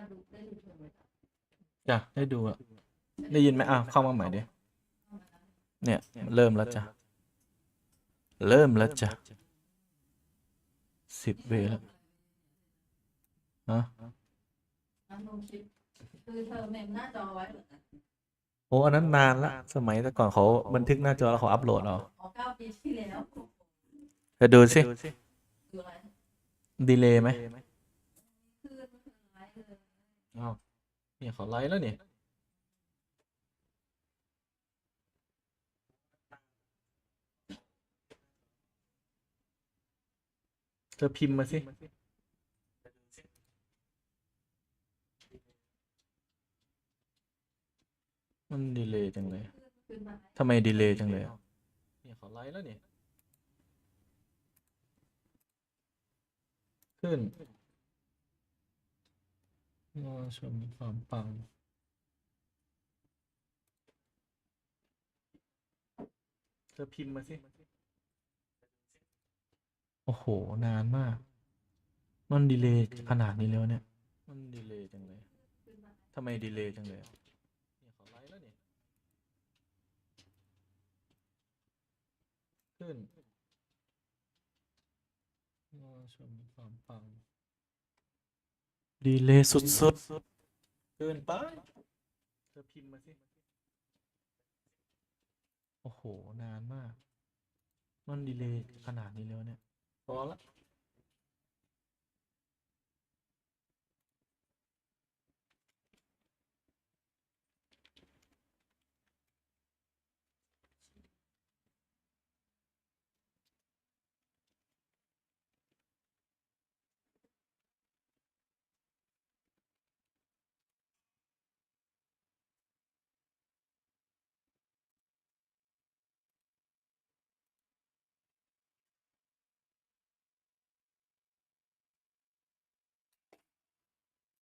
จะดูได้ดูเธอไหมจ้ะได้ดูอะได้ยินไหมอ้าวเข้ามาใหม่ดิเนี่ย เริ่มแล้วจ้ะเริ่มแล้วจ้ะสิบเวแล้วฮะอันลงคลิปคือเธอเมมหน้าจอไว้เหรอโอ้อันนั้นนานละสมัยแต่ก่อนเขาบันทึกหน้าจอแล้วเขาอัพโหลดเอาอ๋อเก้าปีที่แล้วเธอดูสิคืออะไรดีเลย์ไหม คือมันคืออะไรเออ อ้าวเนี่ยเขาไลฟ์แล้วเนี่ยเธอพิมพ์มาสิมันดีเลย์จังเลย ทำไมดีเลย์จังเลย เนี่ยเขาไลฟ์แล้วเนี่ย ขึ้น รอชมความปังเธอพิมพ์มาสิ โอ้โห นานมาก มันดีเลย์ขนาดนี้แล้วเนี่ย มันดีเลย์จังเลยคือมาทำไมดีเลย์จังเลยอะเนี่ยเขาไลฟ์แล้วนี่ขึ้นรอชมความปัง ดีเลย์สุดๆ เกินไป เธอพิมพ์มาสิ โอ้โห นานมาก มันดีเลย์ขนาดนี้แล้วเนี่ย พอละ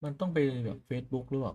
มันต้องไปแบบ Facebook หรือเปล่า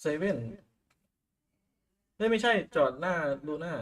เซเว่นไม่ไม่ใช่จอดหน้าลูน่า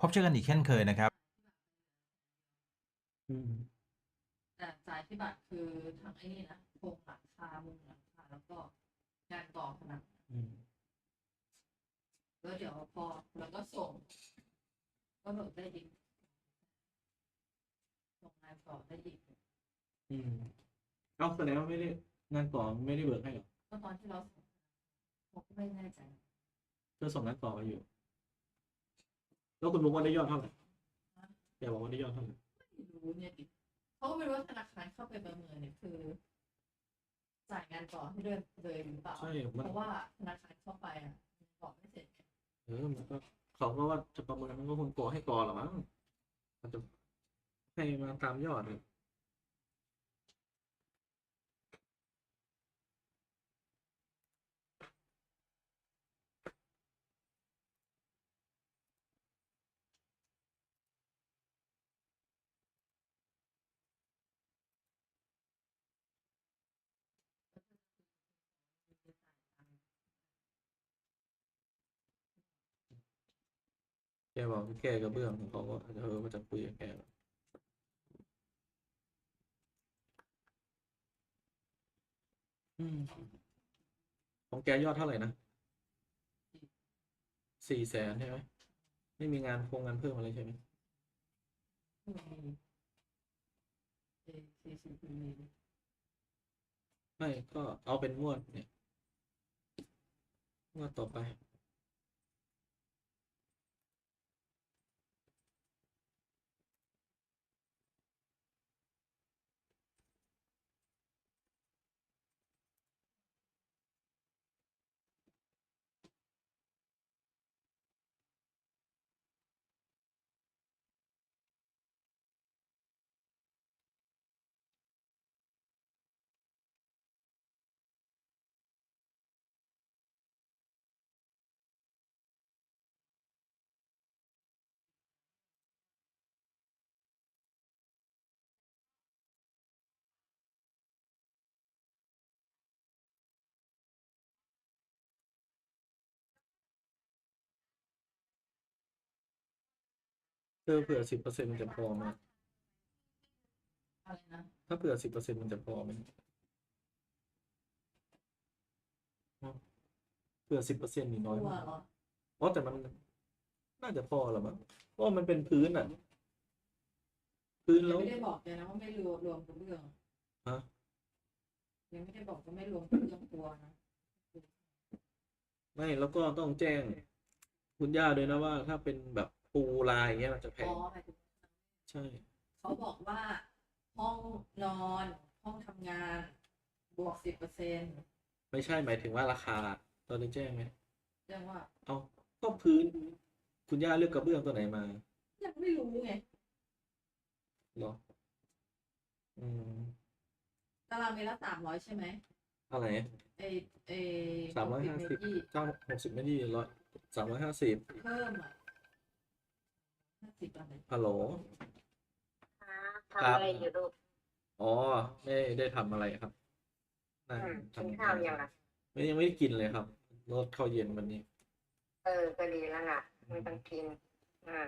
พบเจอกันอีกเช่นเคยนะครับอืมแต่จ่ายที่บัตรคือทั้งไอ้นี่นะโครงหลังคามุงหลังคาแล้วก็งานก่อผนังอืมแล้วเดี๋ยวพอแล้วก็ส่ง ก็เบิกได้อีกส่งงานต่อได้อีกอืมเอาแสดงว่าไม่ได้งานต่อไม่ได้เบิกให้หรอก็ตอนที่เราส่งผมก็ไม่แน่ใจเธอส่งงานต่อมาอยู่ แล้วคุณรู้ว่าได้ยอดเท่าไหร่แกบอกว่าได้ยอดเท่าไหร่ไม่รู้เนี่ยดิเขาก็ไม่รู้ว่าธนาคารเข้าไปประเมินเนี่ยคือ จ่ายงานต่อให้ด้วยเลยหรือเปล่าใช่มันเพราะว่าธนาคารเข้าไปอะบอกไม่เสร็จไงเออมันก็เขาก็ว่าจะประเมินมันก็คงก่อให้ก่อหรอมั้งมันจะให้มาตามยอดเลย แก บอกแกกระเบื้องเขาก็เออมาจะคุยกับแกของแกยอดเท่าไหร่นะสี่แสนใช่ไหมไม่มีงานโครงงานเพิ่มอะไรใช่ไหมมีเอซีซีพีมีไม่ก็เอาเป็นงวดเนี่ยงวดต่อไป เธอเผื่อสิบเปอร์เซ็นต์มันจะพอไหมอะไรนะถ้าเผื่อสิบเปอร์เซ็นต์มันจะพอไหมอ๋อเผื่อสิบเปอร์เซ็นต์นี่น้อยตัวมากเหรออ๋อแต่มันน่าจะพอหรอมั้งเพราะว่ามันเป็นพื้นอะ พื้นยัแล้งว ไม่ได้บอกเลยนะว่าไม่รวมรวมกับเรื่องฮะ ยังไม่ได้บอกว่าไม่รวมกับเรื่องตัวนะไม่แล้วก็ต้องแจ้ง คุณย่าด้วยนะว่า ถ้าเป็นแบบ ปูลายอย่างเงี้ยมันจะแพอ๋องหมายถึงใช่ เขาบอกว่าห้องนอนห้องทำงาน บวกสิบเปอร์เซ็นต์ไม่ใช่หมายถึงว่าราคาเราได้แจ้งไหมเรื่องว่าเอาก็พื้น คุณย่าเลือกกระเบื้องตัวไหนมายังไม่รู้ไงเหรออืมตารางเมตรละสามร้อยใช่ไหมอะไรเอเอสามร้อยห้าสิบยี่เก้าหกสิบไม่ดีร้อยสามร้อยห้าสิบเพิ่มอะห้าสิบอะไร ฮัลโหลทำอะไรอยู่ลูกอ๋อไม่ได้ทำอะไรครับนั่งอืมกินทำข้าวยังล่ะไม่ยังไม่ได้กินเลยครับรดข้าวเย็นวันนี้ เออก็ดีแล้วล่ะ ไม่ต้องกินอ่า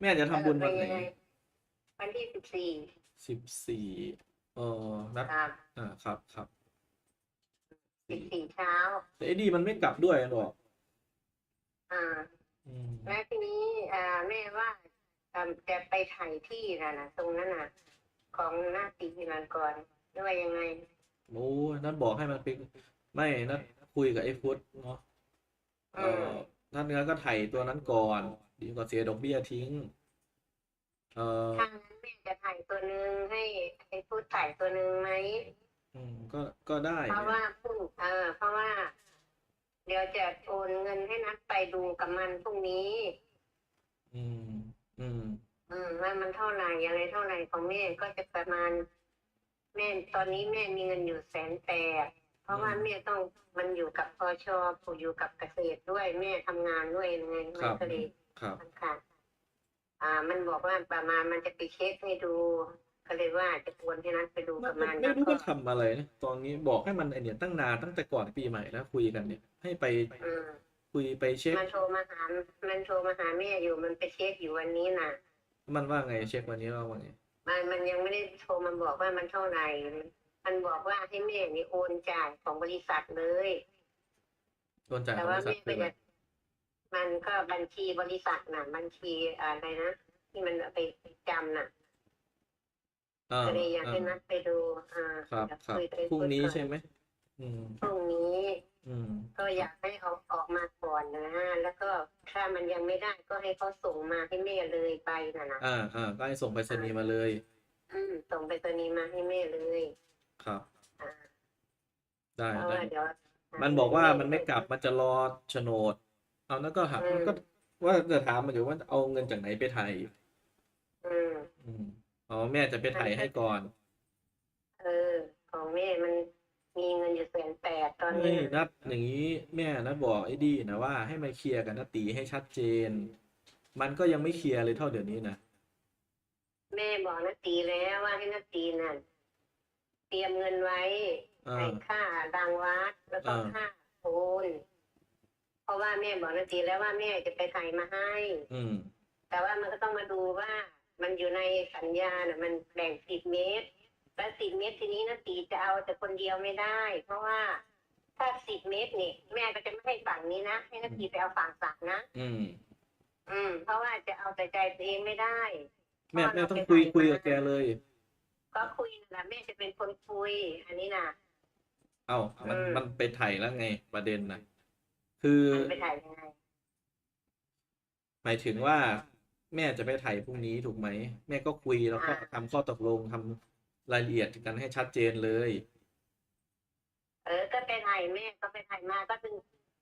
แม่จะทำบุญวันไหนเออปยังงวันที่สิบสี่สิบสี่เออนัดครับอ่าครับครับสิบสี่เช้าแต่ไอ้ดีมันไม่กลับด้วยหรอกอ่าอืม แล้วทีนี้อ่าแม่ว่าอ่าจะไปถ่ายที่นะนะตรงนั้นน่ะของหน้าตีนันก่อนหรือว่ายังไงโอ้นัดบอกให้มันไปไม่นัดคุยกับไอ้ฟุตเนาะเออืมอท่านเนื้อก็ไถ่ตัวนั้นก่อน ดีกว่าเสียดอกเบี้ยทิ้ง เออถ้างั้นแม่จะถ่ายตัวหนึ่งให้ให้พูดถ่ายตัวหนึ่งไหมอืมก็ก็ได้ เพราะว่าพรุ่งเออเพราะว่าเดี๋ยวจะโอนเงินให้นัดไปดูกับมันพรุ่งนี้ อืม อืม อืมว่ามันเท่าไหร่อะไรเท่าไหร่ของแม่ก็จะประมาณ แม่ตอนนี้แม่มีเงินอยู่แสนแปดเพราะว่าอืมแม่ต้องมันอยู่กับพชผูอยู่กับเกษตรด้วยแม่ทำงานด้วยไงครัมันบก็เลยครับมันขาดอ่า มันบอกว่าประมาณมันจะไปเช็คให้ดู ก็เลยว่าจะควรให้นัดไปดูไม่กับไม่มันไม่รู้แล้วก็ว่าทำอะไรนะตอนนี้บอกให้มันไอเนี่ยตั้งนานตั้งแต่ก่อนปีใหม่แล้วคุยกันเนี่ย ให้ไปอืมคุยไปเช็ค มันโทรมาหา มันโทรมาหาแม่อยู่มันไปเช็คอยู่วันนี้น่ะ มันว่าไงเช็ควันนี้ว่าว่าไงมันมันยังไม่ได้โทรมาบอกว่ามันเท่าไหร่ มันบอกว่าให้แม่นี่โอนจ่ายของบริษัทเลยโดนจ่ายแต่ของบว่าริษัทแม่คืออะไรก็จะมันก็บัญชีบริษัทน่ะ บัญชีอะไรนะที่มันเอาไปจำน่ะอ่าก็ เลยอยากอ่าให้นัดไปดูอ่าครับเดี๋ยวครับคุยไปพรุ่งนี้ก่อใช่ไหมอืมพรุ่งนี้อืมก็อยากให้เอาออกมาก่อนนะ แล้วก็ถ้ามันยังไม่ได้ก็ให้เขาส่งมาให้แม่เลยไปน่ะนะอ่าอ่าก็ให้ส่งไปรษณีย์มาเลย อืมส่งไปตัวนี้มาให้แม่เลย ครับอ่าได้เพราะได้ว่าเดี๋ยวมันบอกว่ามันไม่กลับมันจะรอโฉนด เอาแล้วก็ถามอืมก็ว่าจะถามมันอยู่ว่าเอาเงินจากไหนไปไทยอืมอืม อ๋อแม่จะไปไทยให้ก่อน เออ ของแม่มันมีเงินอยู่แสนแปดตอนเฮ้นี้ยนัดอย่างนี้แม่นัดบอกไอ้ดีนะว่าให้มาเคลียร์กับนัตตีให้ชัดเจน มันก็ยังไม่เคลียร์เลยเท่าเดี๋ยวนี้นะ แม่บอกนาตีแล้วว่าให้นาตีน่ะเตรียมเงินไว้อ่า ให้ค่าดังวัดแล้วก็อ่า ค่าโอนเพราะว่าแม่บอกนาตีแล้วว่าแม่จะไปถ่ายมาให้ อืม แต่ว่ามันก็ต้องมาดูว่า มันอยู่ในสัญญาน่ะมันแบ่งสิบเมตรแล้วสิบเมตรทีนี้นาตีจะเอาแต่คนเดียวไม่ได้ เพราะว่าถ้าสิบเมตรนี่แม่ก็จะไม่ให้ฝั่งนี้นะให้นาตีไปเอาฝั่งสักนะอืม อืม เพราะว่าจะเอาแต่ใจตัวเองไม่ได้แม่แม่ต้องคุยคุยกับแกเลย ก็คุยนั่นแหละแม่จะเป็นคนคุย อันนี้นะเอ้ามันอืมมันไปไทยแล้วไงประเด็นนะคือมันไปถ่ายยังไงหมายถึงว่า แม่จะไปไทยพรุ่งนี้ถูกไหม แม่ก็คุยแล้วก็อ่าทำข้อตกลงทำรายละเอียดกันให้ชัดเจนเลย เออ ก็ไปถ่ายแม่ก็ไปถ่ายมาก็ถึง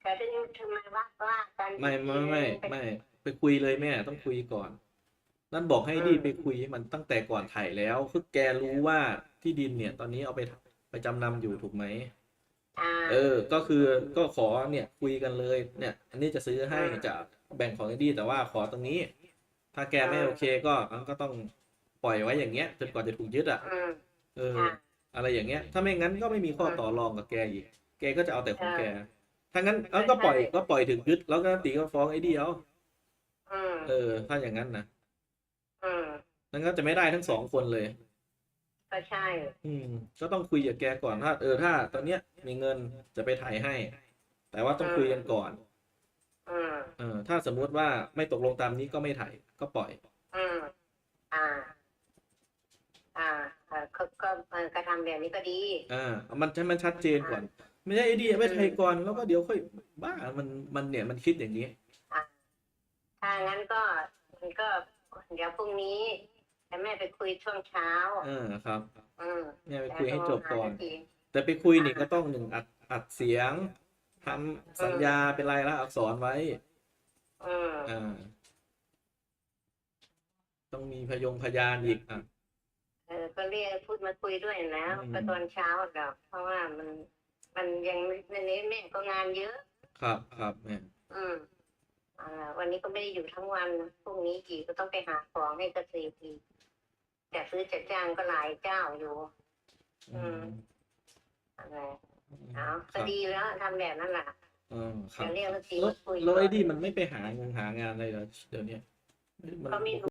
ก็ถึงทำไมว่าว่ากันไม่ไม่ไม่ปไม่ไปคุยเลยแม่ต้องคุยก่อน นั่นบอกให้ดีไปคุยมันตั้งแต่ก่อนถ่ายแล้วคือแกรู้ว่าที่ดินเนี่ย ตอนนี้เอาไปไปจำนำอยู่ถูกไหมอ่าเออ ก็คือก็ขอเนี่ยคุยกันเลย เนี่ย อันนี้จะซื้อให้อ่าจะแบ่งของไอ้ดีแต่ว่าขอตรงนี้ ถ้าแกไม่อ่าโอเคก็ก็ต้องปล่อยไว้อย่างเงี้ยจนกว่าจะถูกยึดอะอืมเอออ่าอะไรอย่างเงี้ย ถ้าไม่งั้นก็ไม่มีข้อต่อรองกับแกอีก แกก็จะเอาแต่ของใช่แกถ้างั้นเอาก็ปล่อยใช่ก็ปล่อยถึงยึดแล้วก็ตีก็ฟ้องไอ้ดีเอาอืมเออ ถ้าอย่างนั้นนะอืมนั่นก็จะไม่ได้ทั้งสองคนเลยก็ใช่ อืม ก็ต้องคุยกับแกก่อนถ้า เออถ้า ตอนเนี้ยมีเงินจะไปถ่ายให้ แต่ว่าต้องคุยกันก่อนอืม เออถ้าสมมุติว่าไม่ตกลงตามนี้ก็ไม่ถ่ายก็ปล่อย อืมอ่า อ่าเออก็ก็เออกระทำแบบนี้ก็ดี อ่า มันให้มันชัดเจนก่อน ไม่ใช่ไอ้ดีไปถ่ายก่อนแล้วก็เดี๋ยวค่อยบ้ามันมันเนี่ยมันคิดอย่างนี้ ถ้างั้นก็มันก็ เดี๋ยวพรุ่งนี้แต่แม่ไปคุยช่วงเช้า เออครับอืมเนี่ยไปคุยให้จบก่อนแต่โทรหานาทีแต่ไปคุยนี่ก็ต้องหนึ่งอัดอัดเสียงทำสัญญาเป็นลายละอักษรไว้ อืมอ่า ต้องมีพยงพยานอีกอะ เออก็เรียกพูดมาคุยด้วยแล้วอืม ก็ตอนเช้าดอกเพราะว่ามัน มันยังในนี้แม่ก็งานเยอะ ครับครับแม่อืมอ่า วันนี้ก็ไม่ได้อยู่ทั้งวันพรุ่งนี้กี่ก็ต้องไปหาของให้เกษตรอีกจะซื้อจะจ้างก็หลายเจ้าอยู่อืมอะไรเอาก็ดีแล้วทำแบบนั้นแหละ อ๋อครัจะบเรียกนักตีแล้วมาคุยแล้วไอ้ดีมันไม่ไปหาเงินหางานอะไรเหรอเดี๋ยวนี้มันเขาไม่